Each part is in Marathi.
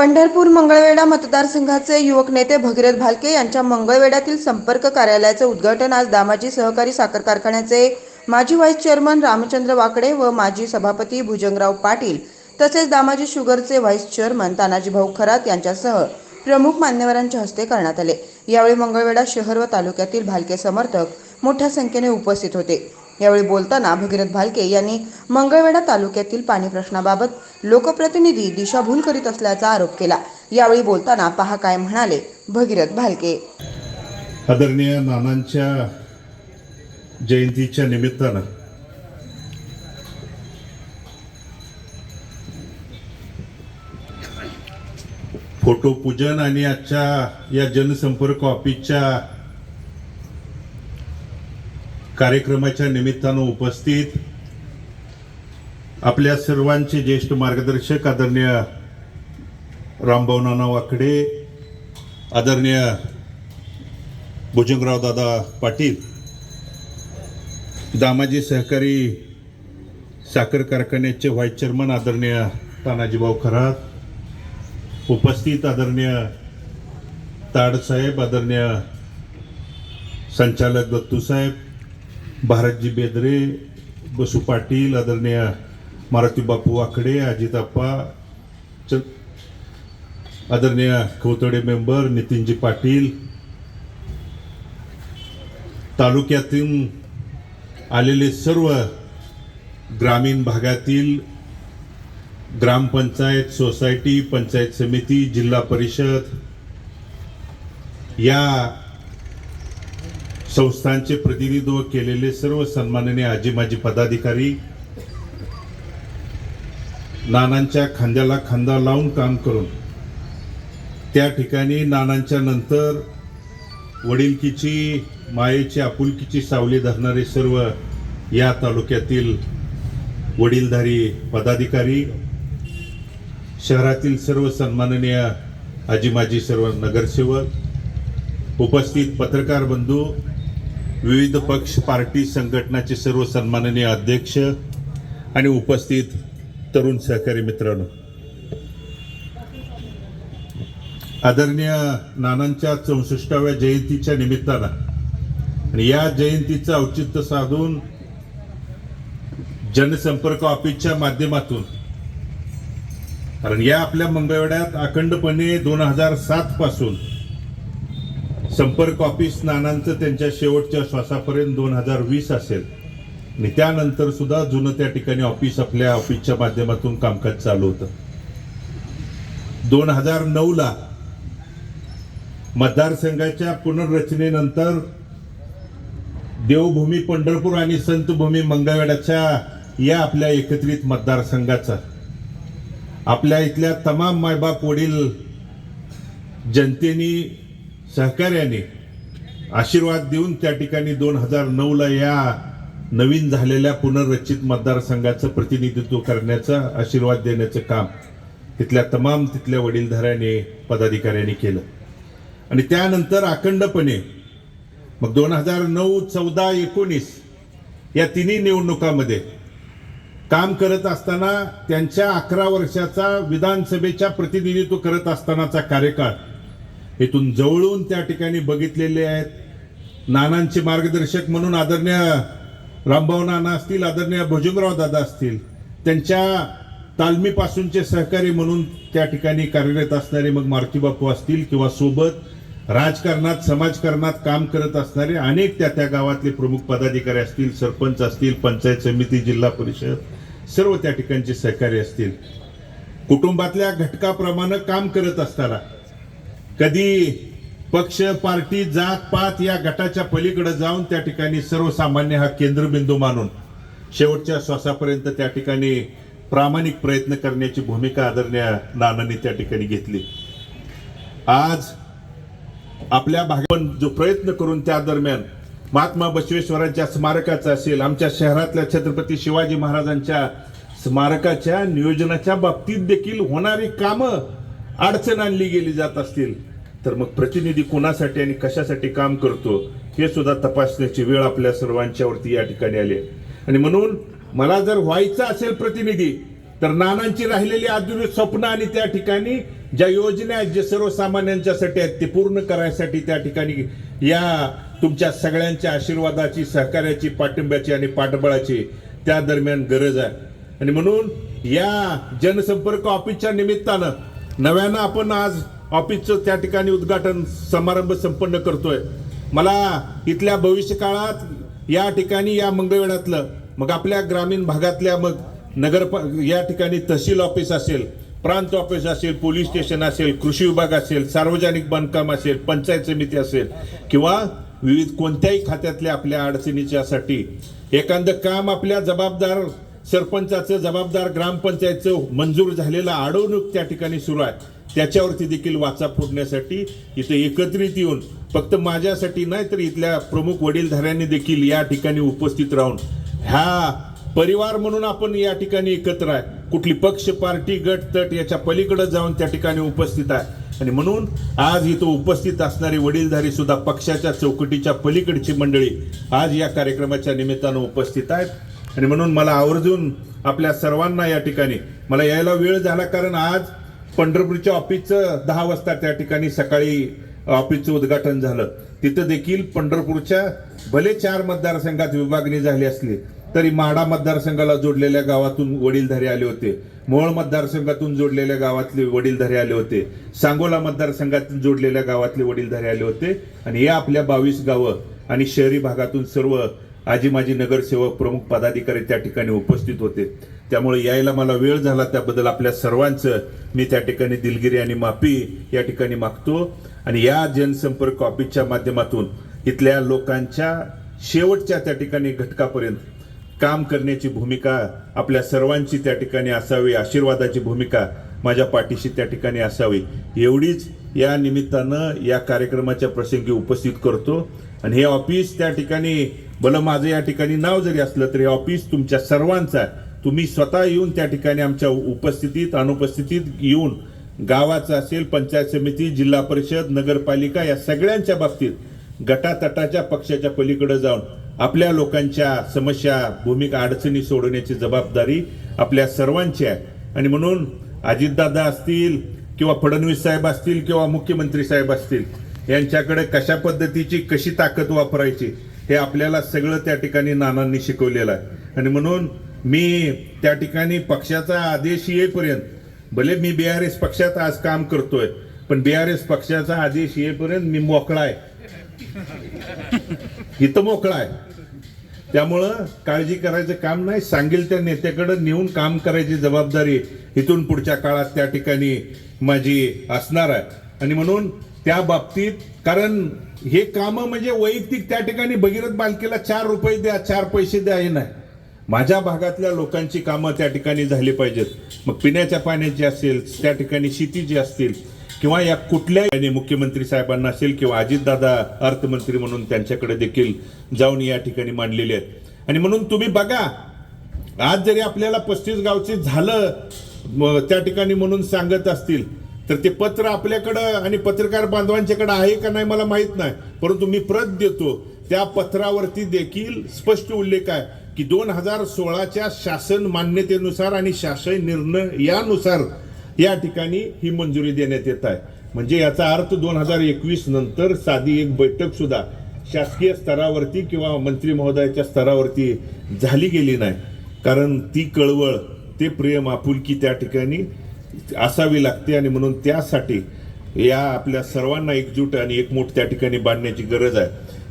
पंढरपूर मंगळवेढा मतदारसंघाचे युवक नेते भगीरथ भालके यांच्या मंगळवेढ्यातील संपर्क कार्यालयाचे उद्घाटन आज दामाजी सहकारी साखर कारखान्याचे माजी व्हाईस चेअरमन रामचंद्र वाकडे व माजी सभापती भुजंगराव पाटील तसेच दामाजी शुगरचे व्हाईस चेअरमन तानाजी भाऊ खरात यांच्यासह प्रमुख मान्यवरांच्या हस्ते करण्यात आले. यावेळी मंगळवेढा शहर व तालुक्यातील भालके समर्थक मोठ्या संख्येने उपस्थित होते. यावेळी बोलताना भगीरथ भालके यांनी मंगळवेढा तालुक्यातील पाणी प्रश्नाबाबत लोकप्रतिनिधी दिशाभूल करीत असल्याचा आरोप केला. यावेळी बोलताना पहा काय म्हणाले भगीरथ भालके. आदरणीय नानांच्या जयंतीच्या निमित्तानं फोटो पूजन आणि आजच्या या जनसंपर्क ऑफिसच्या कार्यक्रमाच्या निमित्तानं उपस्थित आपल्या सर्वांचे ज्येष्ठ मार्गदर्शक आदरणीय रामभावनाना वाकडे आदरणीय भुजंगराव दादा पाटील दामाजी सहकारी साखर कारखान्याचे व्हाईस चेअरमन आदरणीय तानाजीभाऊ खरात उपस्थित आदरणीय ताडसाहेब आदरणीय संचालक दत्तूसाहेब भारतजी बेदरे बसू पाटील आदरणीय मारुती बापू वाकडे अजिताप्पा च आदरणीय खवतडे मेंबर नितीनजी पाटील तालुक्यातून आलेले सर्व ग्रामीण भागातील ग्रामपंचायत सोसायटी पंचायत समिती जिल्हा परिषद या संस्थांचे प्रतिनिधित्व केलेले सर्व सन्माननीय आजी माजी पदाधिकारी नानांच्या खांद्याला खांदा लावून काम करून त्या ठिकाणी नानांच्या नंतर वडिलकीची मायेची आपुलकीची सावली धरणारे सर्व या तालुक्यातील वडीलधारी पदाधिकारी शहरातील सर्व सन्माननीय आजी माजी सर्व नगरसेवक उपस्थित पत्रकार बंधू विविध पक्ष पार्टी संघटनाचे सर्व सन्माननीय अध्यक्ष आणि उपस्थित तरुण सहकारी मित्रांनो. आदरणीय नानांच्या चौसष्टाव्या जयंतीच्या निमित्तानं आणि या जयंतीचं औचित्य साधून जनसंपर्क ऑफिसच्या माध्यमातून कारण या आपल्या मंगळवेड्यात अखंडपणे दोन हजार सात पासून संपर्क ऑफिस नानांचं त्यांच्या शेवटच्या श्वासापर्यंत दोन हजार वीस असेल. आणि त्यानंतर सुद्धा जुनं त्या ठिकाणी ऑफिस आपल्या ऑफिसच्या माध्यमातून कामकाज चालू होतं. दोन हजार नऊला मतदारसंघाच्या पुनर्रचनेनंतर देवभूमी पंढरपूर आणि संतभूमी मंगळवेढ्याच्या या आपल्या एकत्रित मतदारसंघाचा. आपल्या इथल्या तमाम मायबाप वडील जनतेनी सहकार्याने आशीर्वाद देऊन त्या ठिकाणी दोन हजार नऊला या नवीन झालेल्या पुनर्रचित मतदारसंघाचं प्रतिनिधित्व करण्याचा आशीर्वाद देण्याचं काम तिथल्या तमाम तिथल्या वडीलधाऱ्याने पदाधिकाऱ्यांनी केलं. आणि त्यानंतर अखंडपणे मग दोन हजार नऊ चौदा एकोणीस या तिन्ही निवडणुकामध्ये काम करत असताना त्यांच्या अकरा वर्षाचा विधानसभेच्या प्रतिनिधित्व करत असतानाचा कार्यकाळ इथून जवळून त्या ठिकाणी बघितलेले आहेत. नानांचे मार्गदर्शक म्हणून आदरणीय रामभाऊ नाना असतील आदरणीय भुजंगराव दादा असतील त्यांच्या तालमीपासूनचे सहकारी म्हणून त्या ठिकाणी कार्यरत असणारे मग मारुतीबापू असतील किंवा सोबत राजकारणात समाजकारणात काम करत असणारे अनेक त्या त्या गावातले प्रमुख पदाधिकारी असतील सरपंच असतील पंचायत समिती जिल्हा परिषद सर्व त्या ठिकाणचे सहकारी असतील. कुटुंबातल्या घटकाप्रमाणे काम करत असताना कधी पक्ष पार्टी जात पात या गटाच्या पलीकडे जाऊन त्या ठिकाणी सर्वसामान्य हा केंद्रबिंदू मानून शेवटच्या श्वासापर्यंत त्या ठिकाणी प्रामाणिक प्रयत्न करण्याची भूमिका आदरणीय नानांनी त्या ठिकाणी घेतली. आज आपल्या भागात जो प्रयत्न करून त्या दरम्यान महात्मा बसवेश्वरांच्या स्मारकाचा असेल आमच्या शहरातल्या छत्रपती शिवाजी महाराजांच्या स्मारकाच्या नियोजनाच्या बाबतीत देखील होणारी कामं अडचण आणली गेली जात असतील. तर मग प्रतिनिधी कोणासाठी आणि कशासाठी काम करतो हे सुद्धा तपासण्याची वेळ आपल्या सर्वांच्यावरती या ठिकाणी आली आणि म्हणून मला जर व्हायचं असेल प्रतिनिधी तर नानांची राहिलेली आधुनिक स्वप्न आणि त्या ठिकाणी ज्या योजना आहेत जे सर्वसामान्यांच्यासाठी आहेत ते पूर्ण करायसाठी त्या ठिकाणी या तुमच्या सगळ्यांच्या आशीर्वादाची सहकार्याची पाठिंब्याची आणि पाठबळाची त्या दरम्यान गरज आहे. आणि म्हणून या जनसंपर्क ऑफिसच्या निमित्तानं नव्यानं आपण आज ऑफिसचं त्या ठिकाणी उद्घाटन समारंभ संपन्न करतोय. मला इथल्या भविष्यकाळात या ठिकाणी या मंगळवेढ्यातलं मग आपल्या ग्रामीण भागातल्या मग नगर या ठिकाणी तहसील ऑफिस असेल प्रांत ऑफिस असेल पोलीस स्टेशन असेल कृषी विभाग असेल सार्वजनिक बांधकाम असेल पंचायत समिती असेल किंवा विविध कोणत्याही खात्यातल्या आपल्या अडचणीच्यासाठी एखादं काम आपल्या जबाबदार सरपंचाचं जबाबदार ग्रामपंचायतचं मंजूर झालेलं अडवणूक त्या ठिकाणी सुरू आहे. त्याच्यावरती देखील वाचा फोडण्यासाठी इथे एकत्रित येऊन फक्त माझ्यासाठी नाही तर इथल्या प्रमुख वडीलधाऱ्यांनी देखील या ठिकाणी उपस्थित राहून ह्या परिवार म्हणून आपण या ठिकाणी एकत्र आहे. कुठली पक्ष पार्टी गट तट याच्या पलीकडे जाऊन त्या ठिकाणी उपस्थित आहे. आणि म्हणून आज इथं उपस्थित असणारे वडीलधारी सुद्धा पक्षाच्या चौकटीच्या पलीकडची मंडळी आज या कार्यक्रमाच्या निमित्तानं उपस्थित आहेत. आणि म्हणून मला आवर्जून आपल्या सर्वांना या ठिकाणी मला यायला वेळ झाला कारण आज पंढरपूरच्या ऑफिसचं दहा वाजता त्या ठिकाणी सकाळी ऑफिसचं उद्घाटन झालं. तिथं देखील पंढरपूरच्या भले चार मतदारसंघात विभागणी झाली असली तरी माडा मतदारसंघाला जोडलेल्या गावातून वडीलधारे आले होते. मोहोळ मतदारसंघातून जोडलेल्या गावातले वडीलधारे आले होते. सांगोला मतदारसंघातून जोडलेल्या गावातले वडीलधारे आले होते. आणि या आपल्या बावीस गावं आणि शहरी भागातून सर्व आजी माजी नगरसेवक प्रमुख पदाधिकारी त्या ठिकाणी उपस्थित होते. त्यामुळे यायला मला वेळ झाला त्याबद्दल आपल्या सर्वांचं मी त्या ठिकाणी दिलगिरी आणि माफी या ठिकाणी मागतो. आणि या जनसंपर्क ऑफिसच्या माध्यमातून इथल्या लोकांच्या शेवटच्या त्या ठिकाणी घटकापर्यंत काम करण्याची भूमिका आपल्या सर्वांची त्या ठिकाणी असावी आशीर्वादाची भूमिका माझ्या पाठीशी त्या ठिकाणी असावी एवढीच या निमित्तानं या कार्यक्रमाच्या प्रसंगी उपस्थित करतो. आणि हे ऑफिस त्या ठिकाणी भलं माझं या ठिकाणी नाव जरी असलं तरी हे ऑफिस तुमच्या सर्वांचा आहे. तुम्ही स्वतः येऊन त्या ठिकाणी आमच्या उपस्थितीत अनुपस्थितीत येऊन गावाचं असेल पंचायत समिती जिल्हा परिषद नगरपालिका या सगळ्यांच्या बाबतीत गटातटाच्या पक्षाच्या पलीकडे जाऊन आपल्या लोकांच्या समस्या भूमिका अडचणी सोडवण्याची जबाबदारी आपल्या सर्वांची आहे. आणि म्हणून अजितदादा असतील किंवा फडणवीस साहेब असतील किंवा मुख्यमंत्री साहेब असतील यांच्याकडे कशा पद्धतीची कशी ताकद वापरायची हे आपल्याला सगळं त्या ठिकाणी नानांनी शिकवलेलं आहे. आणि म्हणून मी त्या ठिकाणी पक्षाचा आदेश येईपर्यंत भले मी बी आर एस पक्षात आज काम करतोय पण बी आर एस पक्षाचा आदेश येईपर्यंत मी मोकळा आहे. इथं मोकळा आहे. त्यामुळं काळजी करायचं काम नाही. सांगेल त्या नेत्याकडे नेऊन काम करायची जबाबदारी इथून पुढच्या काळात त्या ठिकाणी माझी असणार आहे. आणि म्हणून त्या बाबतीत कारण हे कामं म्हणजे वैयक्तिक त्या ठिकाणी भगीरथ बालकेला चार रुपये द्या चार पैसे द्या हे नाही. माझ्या भागातल्या लोकांची कामं त्या ठिकाणी झाली पाहिजेत. मग पिण्याच्या पाण्याची असेल त्या ठिकाणी शेतीची असतील किंवा या कुठल्याही मुख्यमंत्री साहेबांना असेल किंवा अजितदादा अर्थमंत्री म्हणून त्यांच्याकडे देखील जाऊन या ठिकाणी मांडलेले आहेत. आणि म्हणून तुम्ही बघा आज जरी आपल्याला पस्तीस गावचे झालं त्या ठिकाणी म्हणून सांगत असतील तर ते पत्र आपल्याकडं आणि पत्रकार बांधवांच्याकडे आहे का नाही मला माहीत नाही. परंतु मी प्रत देतो त्या पत्रावरती देखील स्पष्ट उल्लेख आहे की दोन हजार सोळाच्या शासन मान्यतेनुसार आणि शासन निर्णय यानुसार या ठिकाणी ही मंजुरी देण्यात येत आहे. म्हणजे याचा अर्थ दोन हजार एकवीस नंतर साधी एक बैठक सुद्धा शासकीय स्तरावरती किंवा मंत्री महोदयाच्या स्तरावरती झाली गेली नाही. कारण ती कळवळ ते प्रेम आपुलकी त्या ठिकाणी असावी लागते आणि म्हणून त्यासाठी या आपल्या सर्वांना एकजूट आणि एकमूट त्या ठिकाणी बांधण्याची गरज आहे.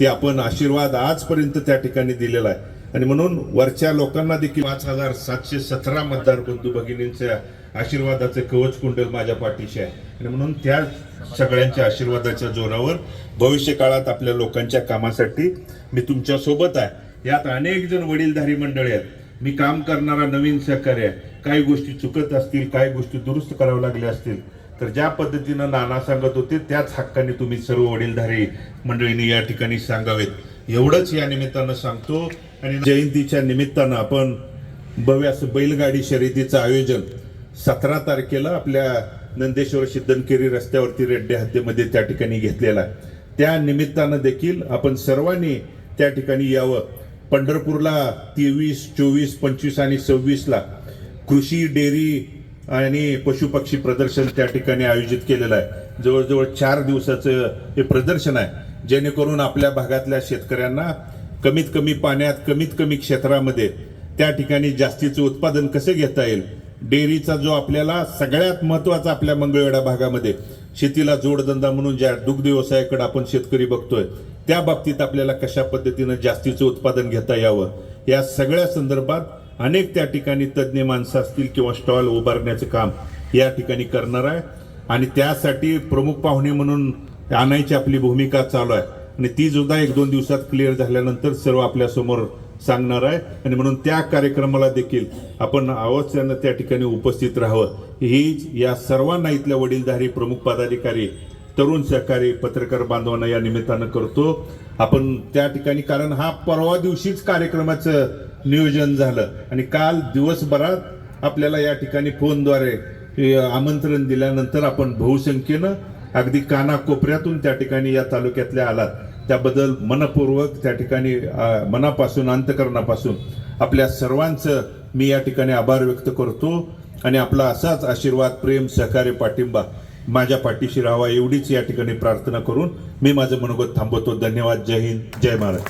ते आपण आशीर्वाद आजपर्यंत त्या ठिकाणी दिलेला आहे. आणि म्हणून वरच्या लोकांना देखील पाच हजार सातशे सतरा मतदार बंधू भगिनींच्या आशीर्वादाचे कवच कुंडल माझ्या पाठीशी आहे. आणि म्हणून त्या सगळ्यांच्या आशीर्वादाच्या जोरावर भविष्य काळात आपल्या लोकांच्या कामासाठी मी तुमच्यासोबत आहे. यात अनेक जण वडीलधारी मंडळी आहेत. मी काम करणारा नवीन सहकार्य आहे. काही गोष्टी चुकत असतील काही गोष्टी दुरुस्त कराव्या लागल्या असतील तर ज्या पद्धतीनं नाना सांगत होते त्याच हक्काने तुम्ही सर्व वडीलधारी मंडळींनी या ठिकाणी सांगावेत. एवढंच या निमित्तानं सांगतो. आणि जयंतीच्या निमित्तानं आपण भव्य असं बैलगाडी शर्यतीचं आयोजन सतरा तारखेला आपल्या नंदेश्वर सिद्धनकेरी रस्त्यावरती रेड्डे हत्येमध्ये त्या ठिकाणी घेतलेला. आहे त्या निमित्तानं देखील आपण सर्वांनी त्या ठिकाणी यावं. पंढरपूरला तेवीस चोवीस पंचवीस आणि सव्वीसला कृषी डेअरी आणि पशुपक्षी प्रदर्शन त्या ठिकाणी आयोजित केलेलं आहे. जवळजवळ चार दिवसाचं हे प्रदर्शन आहे. जेणेकरून आपल्या भागातल्या शेतकऱ्यांना कमीत कमी पाण्यात कमीत कमी क्षेत्रामध्ये त्या ठिकाणी जास्तीचं उत्पादन कसं घेता येईल डेअरीचा जो आपल्याला सगळ्यात महत्त्वाचा आपल्या मंगळवेढा भागामध्ये शेतीला जोडधंदा म्हणून ज्या दुग्ध व्यवसायाकडे आपण शेतकरी बघतोय त्या बाबतीत आपल्याला कशा पद्धतीनं जास्तीचं उत्पादन घेता यावं? या सगळ्या संदर्भात अनेक त्या ठिकाणी तज्ज्ञ माणसं असतील किंवा स्टॉल उभारण्याचं काम या ठिकाणी करणार आहे. आणि त्यासाठी प्रमुख पाहुणे म्हणून आणायची आपली भूमिका चालू आहे. आणि ती सुद्धा एक दोन दिवसात क्लिअर झाल्यानंतर सर्व आपल्यासमोर सांगणार आहे. आणि म्हणून त्या कार्यक्रमाला देखील आपण अवश्यानं त्या ठिकाणी उपस्थित राहावं. ही या सर्वांना इथल्या वडीलधारी प्रमुख पदाधिकारी तरुण सहकारी पत्रकार बांधवांना या निमित्तानं करतो. आपण त्या ठिकाणी कारण हा परवा दिवशीच कार्यक्रमाचं नियोजन झालं. आणि काल दिवसभरात आपल्याला या ठिकाणी फोनद्वारे आमंत्रण दिल्यानंतर आपण बहुसंख्येनं अगदी कानाकोपऱ्यातून त्या ठिकाणी या तालुक्यातल्या आलात. त्याबद्दल मनपूर्वक त्या ठिकाणी मनापासून अंतकरणापासून आपल्या सर्वांचं मी या ठिकाणी आभार व्यक्त करतो. आणि आपला असाच आशीर्वाद प्रेम सहकार्य पाठिंबा माझ्या पाठीशी राहावा एवढीच या ठिकाणी प्रार्थना करून मी माझं मनोगत थांबवतो. धन्यवाद. जय हिंद. जय महाराज